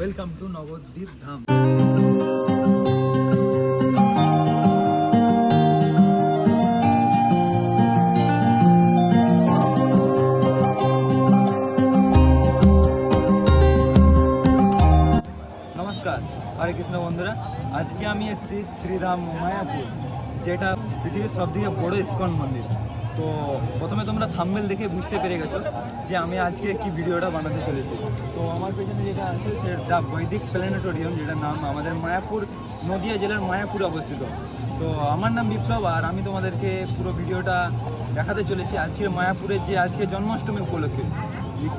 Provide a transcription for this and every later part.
Welcome to Nabadwip ধাম নমস্কার হরে কৃষ্ণ বন্ধুরা আজকে আমি এসেছি শ্রীরাম মায়াপুর যেটা পৃথিবীর সব থেকে বড় ইস্কন মন্দির তো প্রথমে তোমরা থাম্বেল দেখে বুঝতে পেরে গেছো যে আমি আজকে কি ভিডিওটা বানাতে চলেছি। তো আমার পেছনে যেটা আছে সেটা বৈদিক প্ল্যানেটোরিয়াম যেটার নাম আমাদের মায়াপুর নদিয়া জেলার মায়াপুরে অবস্থিত। তো আমার নাম বিপ্লব আর আমি তোমাদেরকে পুরো ভিডিওটা দেখাতে চলেছি আজকের মায়াপুরের যে আজকে জন্মাষ্টমী উপলক্ষে।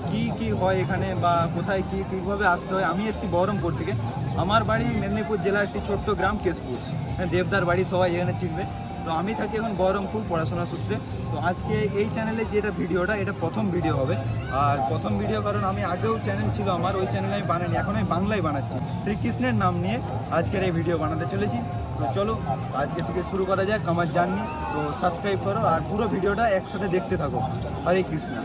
কি কি হয় এখানে বা কোথায় কী কীভাবে আসতে হয় আমি এসেছি বহরমপুর থেকে। আমার বাড়ি মেদিনীপুর জেলার একটি ছোট্ট গ্রাম কেশপুর। হ্যাঁ, দেবদার বাড়ি সবাই এখানে চিনবে। তো আমি থাকি এখন বহরমপুর, পড়াশোনা সূত্রে। তো আজকে এই চ্যানেলে যেটা ভিডিওটা, এটা প্রথম ভিডিও হবে। আর প্রথম ভিডিও কারণ আমি আগেও চ্যানেল ছিল আমার, ওই চ্যানেলে আমি বানাইনি, এখন আমি বাংলায় বানাচ্ছি। শ্রীকৃষ্ণের নাম নিয়ে আজকের এই ভিডিও বানাতে চলেছি। তো চলো, আজকে থেকে শুরু করা যাক আমার জার্নি। তো সাবস্ক্রাইব করো আর পুরো ভিডিওটা একসাথে দেখতে থাকো। হরে কৃষ্ণ।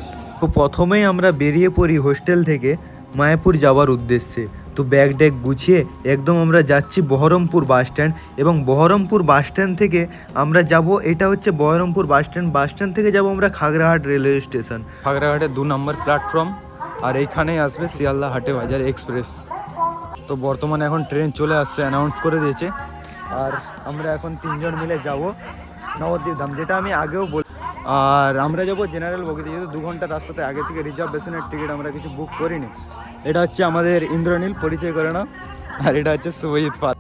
তো প্রথমেই আমরা বেরিয়ে পড়ি হোস্টেল থেকে মায়াপুর যাওয়ার উদ্দেশ্যে। তো ব্যাগ ট্যাগ গুছিয়ে একদম আমরা যাচ্ছি বহরমপুর বাস স্ট্যান্ড এবং বহরমপুর বাস স্ট্যান্ড থেকে আমরা যাব, এটা হচ্ছে Baharampur bus stand. Bus stand থেকে যাব আমরা খাগড়াহাট রেলওয়ে স্টেশন। খাগড়াঘাটের দু নম্বর প্ল্যাটফর্ম আর এইখানেই আসবে শিয়ালদা হাটে বাজার এক্সপ্রেস। তো বর্তমানে এখন ট্রেন চলে আসছে অ্যানাউন্স করে দিয়েছে। আর আমরা এখন তিনজন মিলে যাব নবদ্বীপ ধাম, যেটা আমি আগেও বল আর আমরা যাব জেনারেল বগিতে, যেহেতু দু ঘণ্টা রাস্তাতে আগে থেকে রিজার্ভেশনের টিকিট আমরা কিছু বুক করিনি। এটা হচ্ছে আমাদের ইন্দ্রনীল, পরিচয় করে না আর এটা হচ্ছে শুভজিৎ পাল।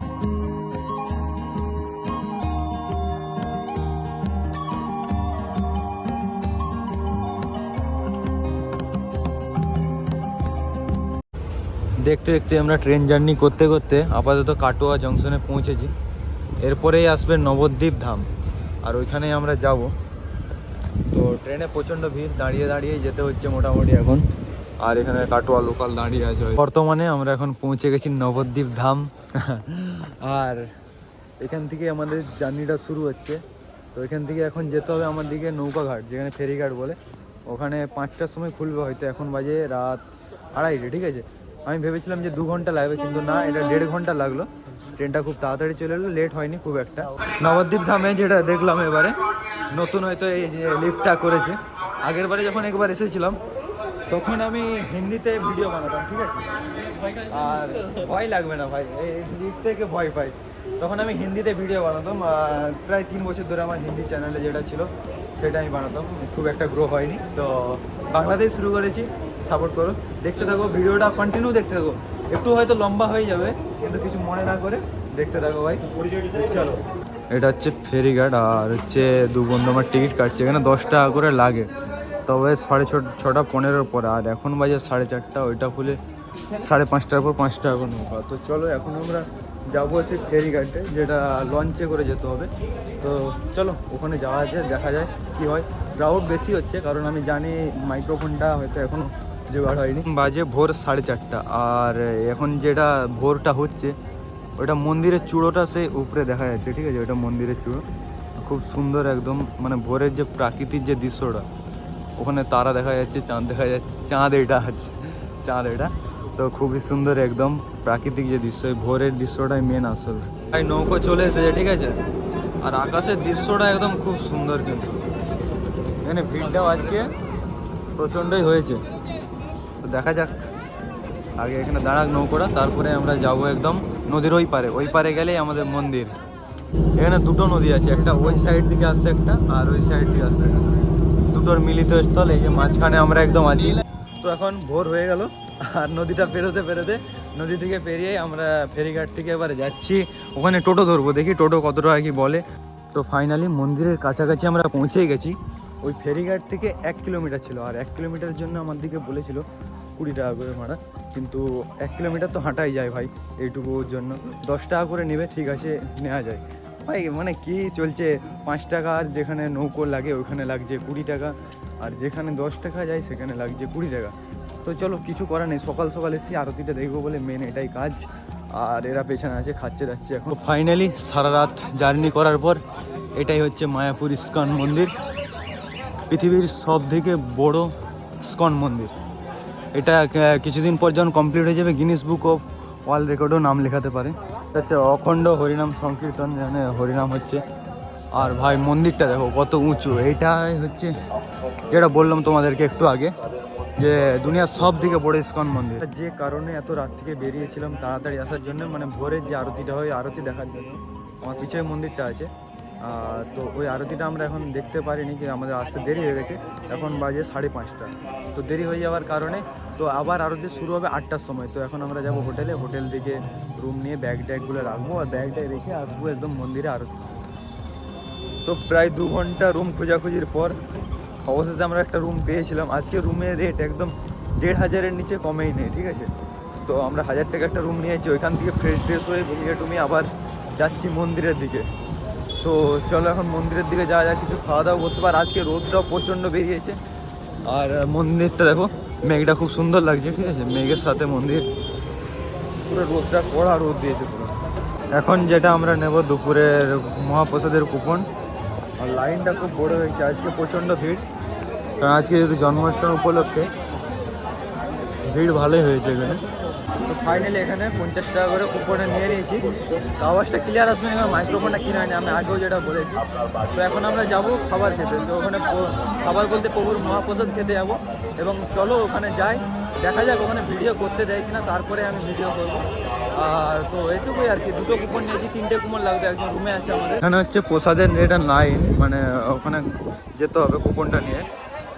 দেখতে দেখতে আমরা ট্রেন জার্নি করতে করতে আপাতত কাটোয়া জংশনে পৌঁছেছি। এরপরেই আসবে নবদ্বীপ ধাম। আর ওইখানেই আমরা যাব। তো ট্রেনে প্রচণ্ড ভিড়, দাঁড়িয়ে দাঁড়িয়ে যেতে হচ্ছে মোটামুটি এখন। আর এখানে কাটোয়া লোকাল দাঁড়িয়ে আছে বর্তমানে আমরা এখন পৌঁছে গেছি নবদ্বীপ ধাম। আর এখান থেকে আমাদের জার্নিটা শুরু হচ্ছে। তো এখান থেকে এখন যেতে হবে আমার দিকে নৌকাঘাট, যেখানে ফেরিঘাট বলে। ওখানে পাঁচটার সময় খুলবে হয়তো, এখন বাজে রাত আড়াইটে, ঠিক আছে? আমি ভেবেছিলাম যে দু ঘণ্টা লাগবে, কিন্তু না, এটা দেড় ঘণ্টা লাগল। ট্রেনটা খুব তাড়াতাড়ি চলে এলো লেট হয়নি খুব একটা। নবদ্বীপ ধামে যেটা দেখলাম এবারে, নতুন হয়তো এই যে লিফটটা করেছে। আগের বারে যখন একবার এসেছিলাম তখন আমি হিন্দিতে ভিডিও বানাতাম, ঠিক আছে? আর ভয় লাগবে না ভাই, এই লিফট থেকে ভয় পাই। তখন আমি হিন্দিতে ভিডিও বানাতাম প্রায় তিন বছর ধরে আমার হিন্দি চ্যানেলে যেটা ছিল, সেটা আমি বানাতাম। খুব একটা গ্রো হয়নি। তো বাংলাতেই শুরু করেছি সাপোর্ট করো। দেখতে থাকো ভিডিওটা কন্টিনিউ দেখতে থাকো। একটু হয়তো লম্বা হয়ে যাবে, কিন্তু কিছু মনে না করে দেখতে থাকো ভাই। চলো। এটা হচ্ছে ফেরিঘাট, আর হচ্ছে দু বন্ধু আমার টিকিট কাটছে, এখানে দশ টাকা করে লাগে। তবে সাড়ে ছ, ছটা পনেরোর পরে, আর এখন বাজে সাড়ে চারটা, ওইটা খুলে সাড়ে পাঁচটার পর পাঁচ টাকা করে নৌকা তো চলো, এখন আমরা যাব হচ্ছে ফেরিঘাটে, যেটা লঞ্চে করে যেতে হবে। তো চলো, ওখানে যাওয়া যায় দেখা যায় কি হয়। ক্রাউড বেশি হচ্ছে, কারণ আমি জানি মাইক্রোফোনটা হয়তো এখনও জোগাড় হয়নি। বাজে ভোর সাড়ে চারটা, আর এখন যেটা ভোরটা হচ্ছে ওটা মন্দিরের চূড়োটা সেই উপরে দেখা যাচ্ছে, ঠিক আছে? ওটা মন্দিরের চূড়ো। খুব সুন্দর একদম মানে ভোরের যে প্রাকৃতিক যে দৃশ্যটা ওখানে তারা দেখা যাচ্ছে, চাঁদ দেখা যাচ্ছে, চাঁদ এটা আছে, চাঁদ এটা। তো খুবই সুন্দর একদম প্রাকৃতিক যে দৃশ্য ভোরের দৃশ্যটাই মেন আসল। তাই নৌকো চলে এসেছে, ঠিক আছে? আর আকাশের দৃশ্যটা একদম খুব সুন্দর কিন্তু। এখানে ভিড়টাও আজকে প্রচণ্ডই হয়েছে। তো দেখা যাক, আগে এখানে দাঁড়াক নৌকোটা, তারপরে আমরা যাব একদম নদীর ওই পারে। ওই পারে গেলেই আমাদের মন্দির। এখানে দুটো নদী আছে, একটা ওই সাইড থেকে আসছে একটা, আর ওই সাইড থেকে আসছে একটা। দুটোর মিলিত স্থল, এই যে মাঝখানে আমরা একদম আছি। তো এখন ভোর হয়ে গেল, আর নদীটা পেরোতে পেরোতে নদী থেকে পেরিয়ে আমরা ফেরিঘাট থেকে এবারে যাচ্ছি। ওখানে টোটো ধরবো, দেখি টোটো কত টাকা কি বলে। তো ফাইনালি মন্দিরের কাছাকাছি আমরা পৌঁছেই গেছি। ওই ফেরিঘাট থেকে এক কিলোমিটার ছিল, আর এক কিলোমিটারের জন্য আমার দিকে বলেছিল কুড়ি টাকা করে ভাড়া। কিন্তু এক কিলোমিটার তো হাঁটাই যায় ভাই, এইটুকুর জন্য। দশ টাকা করে নেবে, ঠিক আছে, নেওয়া যায়। ভাই মানে কি চলছে? পাঁচ টাকা আর যেখানে নৌকো লাগে, ওইখানে লাগছে কুড়ি টাকা। আর যেখানে দশ টাকা যায়, সেখানে লাগছে কুড়ি টাকা। তো চলো, কিছু করার নেই। সকাল সকাল এসে আরতিটা দেখব বলে মেন এটাই কাজ। আর এরা পেছনে আছে, খাচ্ছে যাচ্ছে এখন। ফাইনালি সারা রাত জার্নি করার পর, এটাই হচ্ছে মায়াপুর ইস্কন মন্দির। পৃথিবীর সব থেকে বড় স্কন মন্দির। এটা কিছুদিন পর যখন কমপ্লিট হয়ে যাবে গিনিস বুক অফ ওয়ার্ল্ড রেকর্ডেও নাম লেখাতে পারে। হচ্ছে অখণ্ড হরিনাম সংকীর্তন মানে হরিনাম হচ্ছে। আর ভাই, মন্দিরটা দেখো, কত উঁচু। এইটাই হচ্ছে, যেটা বললাম তোমাদেরকে একটু আগে, যে দুনিয়ার সব দিকে বড় ইস্কন মন্দির। যে কারণে এত রাত থেকে বেরিয়েছিলাম তাড়াতাড়ি আসার জন্য মানে ভোরের যে আরতিটা হয়, আরতি দেখার জন্য, আমার পিছিয়ে মন্দিরটা আছে। তো ওই আরতিটা আমরা এখন দেখতে পারিনি কি আমাদের আসতে দেরি হয়ে গেছে। এখন বাজে সাড়ে পাঁচটা। তো দেরি হয়ে যাওয়ার কারণে তো আবার আরতি শুরু হবে আটটার সময়। তো এখন আমরা যাব হোটেলে। হোটেল থেকে রুম নিয়ে ব্যাগ ট্যাগগুলো রাখব আর ব্যাগ ট্যাগ রেখে আসব একদম মন্দিরে আরতি। তো প্রায় দু ঘণ্টা রুম খোঁজাখুঁজির পর অবশেষে আমরা একটা রুম পেয়েছিলাম। আজকে রুমের রেট একদম দেড় হাজারের নিচে কমেই নেই, ঠিক আছে? তো আমরা হাজার টাকা একটা রুম নিয়েছি। ওইখান থেকে ফ্রেশ ড্রেস হয়ে ঘুমিয়ে টুমিয়ে আবার যাচ্ছি মন্দিরের দিকে। তো চলো এখন মন্দিরের দিকে যাওয়া যাক, কিছু খাওয়া দাওয়া করতে পার। আজকে রোদটাও প্রচণ্ড বেরিয়েছে। আর মন্দিরটা দেখো, মেঘটা খুব সুন্দর লাগছে, ঠিক আছে? মেঘের সাথে মন্দির। পুরো রোদটা, কড়া রোদ দিয়েছে পুরো। এখন যেটা আমরা নেব দুপুরের মহাপ্রসাদের কুপন। আর লাইনটা খুব বড় হয়েছে, আজকে প্রচণ্ড ভিড়। কারণ আজকে যেহেতু জন্মাষ্টমী উপলক্ষে ভিড় ভালোই হয়েছে এখানে। তো ফাইনালি এখানে পঞ্চাশ টাকা করে কুপনে নিয়ে নিয়েছি। তো আওয়াজটা ক্লিয়ার আসবে না মাইক্রোফোনটা কিনে হয়নি আমি আগেও যেটা বলেছি। তো এখন আমরা যাব খাবার খেতে। তো ওখানে খাবার বলতে প্রভুর মহাপ্রসাদ খেতে যাব। এবং চলো ওখানে যাই দেখা যাক ওখানে ভিডিও করতে দেয় কিনা তারপরে আমি ভিডিও করব। আর তো এটুকুই আর কি দুটো কুপন নিয়েছি তিনটে কুপন লাগবে একজন রুমে আছে আমাদের। এখানে হচ্ছে প্রসাদের এটা লাইন মানে ওখানে যেতে হবে কুপনটা নিয়ে।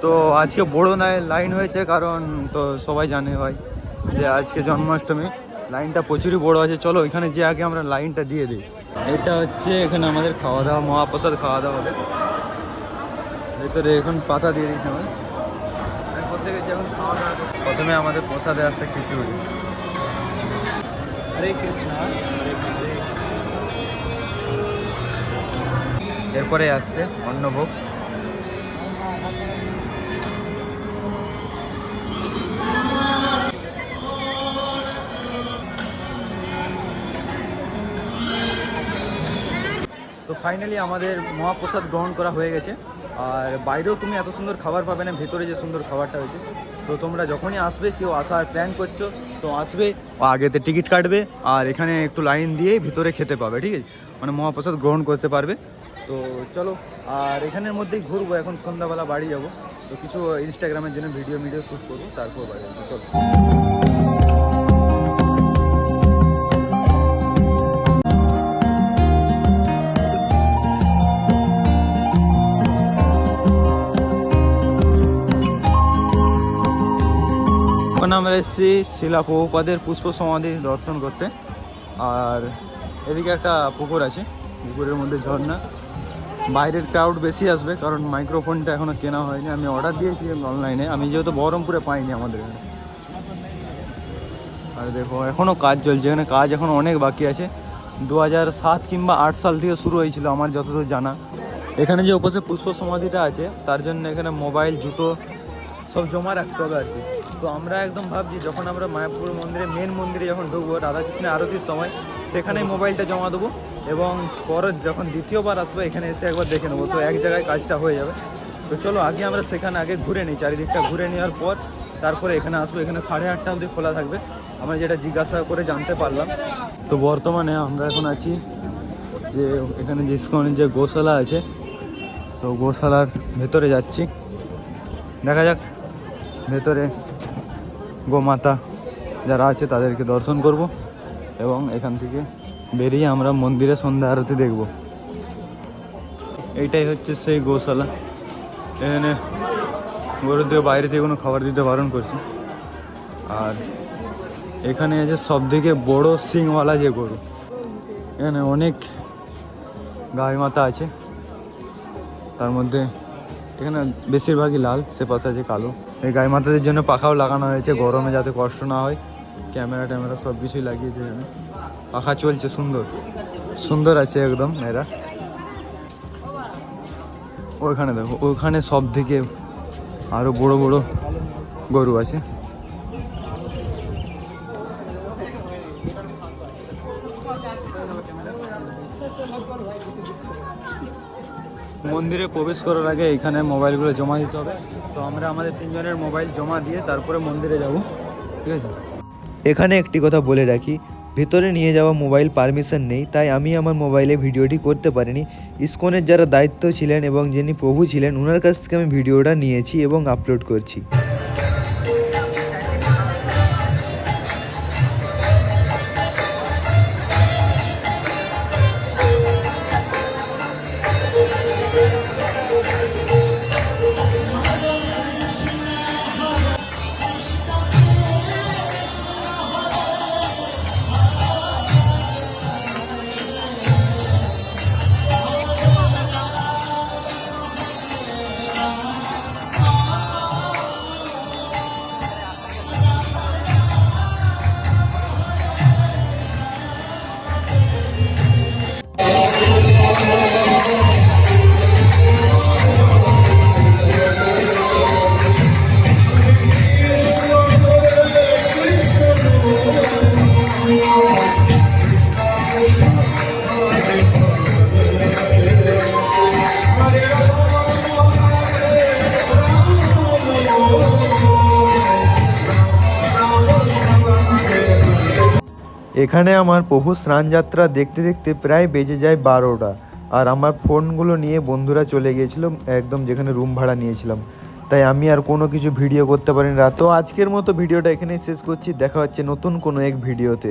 তো আজকে বড় লাইন হয়েছে, কারণ তো সবাই জানে ভাই যে আজকে জন্মাষ্টমী লাইনটা প্রচুরই বড় আছে। চলো এখানে যে আগে আমরা লাইনটা দিয়ে দিই। এটা হচ্ছে এখানে আমাদের খাওয়া দাওয়া মহাপ্রসাদ খাওয়া দাওয়া হবে। ভেতরে এখন পাতা দিয়ে দিয়েছে আমার। আমি বসে গেছি, এখন খাওয়া দাওয়া প্রথমে আমাদের প্রসাদে আসছে খিচুড়ি। এরপরে আসছে অন্নভোগ। ফাইনালি আমাদের মহাপ্রসাদ গ্রহণ করা হয়ে গেছে। আর বাইরেও তুমি এত সুন্দর খাবার পাবে না, ভেতরে যে সুন্দর খাবারটা হয়েছে। তো তোমরা যখনই আসবে, কেউ আসার প্ল্যান করছ, তো আসবে আগেতে টিকিট কাটবে, আর এখানে একটু লাইন দিয়ে ভিতরে খেতে পাবে, ঠিক আছে? মানে মহাপ্রসাদ গ্রহণ করতে পারবে। তো চলো, আর এখানের মধ্যেই ঘুরবো, এখন সন্ধ্যাবেলা বাড়ি যাব। তো কিছু ইনস্টাগ্রামের জন্য ভিডিও ভিডিও শ্যুট করব, তারপর বাড়ি চলো। এখন আমরা এসেছি শিলা প্রভুপাদের পুষ্প সমাধি দর্শন করতে। আর এদিকে একটা পুকুর আছে, পুকুরের মধ্যে ঝর্ণা। বাইরের ক্রাউড বেশি আসবে কারণ মাইক্রোফোনটা এখনও কেনা হয়নি। আমি অর্ডার দিয়েছি অনলাইনে আমি যেহেতু বহরমপুরে পাইনি আমাদের এখানে। আর দেখো এখনও কাজ চলছে। এখানে কাজ এখন অনেক বাকি আছে। দু সাত কিংবা আট সাল থেকে শুরু হয়েছিল, আমার যতদূর জানা। এখানে যে উপস্থিত পুষ্প সমাধিটা আছে, তার জন্য এখানে মোবাইল জুতো সব জমা রাখতে হবে আর কি। তো আমরা একদম ভাবছি যখন আমরা মায়াপুর মন্দিরে মেন মন্দিরে যখন ঢুকবো রাধাকৃষ্ণের আরতির সময়, সেখানেই মোবাইলটা জমা দেবো এবং পরে যখন দ্বিতীয়বার আসব, এখানে এসে একবার দেখে নেব। তো এক জায়গায় কাজটা হয়ে যাবে। তো চলো, আগে আমরা সেখানে আগে ঘুরে নিই, চারিদিকটা ঘুরে নেওয়ার পর তারপরে এখানে আসব। এখানে সাড়ে আটটা অবধি খোলা থাকবে। আমরা যেটা জিজ্ঞাসা করে জানতে পারলাম। তো বর্তমানে আমরা এখন আছি যে, এখানে যে ইস্কনের যে গোশালা আছে, তো গোশালার ভেতরে যাচ্ছি। দেখা যাক, ভেতরে গোমাতা যারা আছে তাদেরকে দর্শন করব এবং এখান থেকে বেরিয়ে আমরা মন্দিরে সন্ধ্যা আরতি দেখব। এইটাই হচ্ছে সেই গোশালা। এখানে গরুদের বাইরে থেকে কোনো খাবার দিতে বারণ করছি। আর এখানে আছে সব থেকে বড় সিংওয়ালা যে গরু, এখানে অনেক গাই মাতা আছে। তার মধ্যে এখানে বেশিরভাগই লাল, সে পাশে আছে কালো। এই গাই মাতাদের জন্য পাখাও লাগানো হয়েছে, গরমে যাতে কষ্ট না হয়। ক্যামেরা ট্যামেরা সব কিছুই লাগিয়েছে এখানে। পাখা চলছে সুন্দর। সুন্দর আছে একদম এরা। ওইখানে দেখো, ওইখানে সব থেকে আরও বড় বড় গরু আছে। মন্দিরে প্রবেশ করার আগে এখানে মোবাইলগুলো জমা দিতে হবে। তো আমরা আমাদের তিনজনের মোবাইল জমা দিয়ে তারপরে মন্দিরে যাব। ঠিক আছে? এখানে একটি কথা বলে রাখি, ভেতরে নিয়ে যাওয়া মোবাইল পারমিশন নেই, তাই আমি আমার মোবাইলে ভিডিওটি করতে পারিনি। ইসকনের যারা দায়িত্ব ছিলেন এবং যিনি প্রভু ছিলেন ওনার কাছ থেকে আমি ভিডিওটা নিয়েছি এবং আপলোড করছি। এখানে আমার প্রভু স্নানযাত্রা দেখতে দেখতে প্রায় বেজে যায় বারোটা। আর আমার ফোনগুলো নিয়ে বন্ধুরা চলে গিয়েছিল, একদম যেখানে রুম ভাড়া নিয়েছিলাম। তাই আমি আর কোনো কিছু ভিডিও করতে পারিনি রাত। তো আজকের মতো ভিডিওটা এখানেই শেষ করছি। দেখা হচ্ছে নতুন কোনো এক ভিডিওতে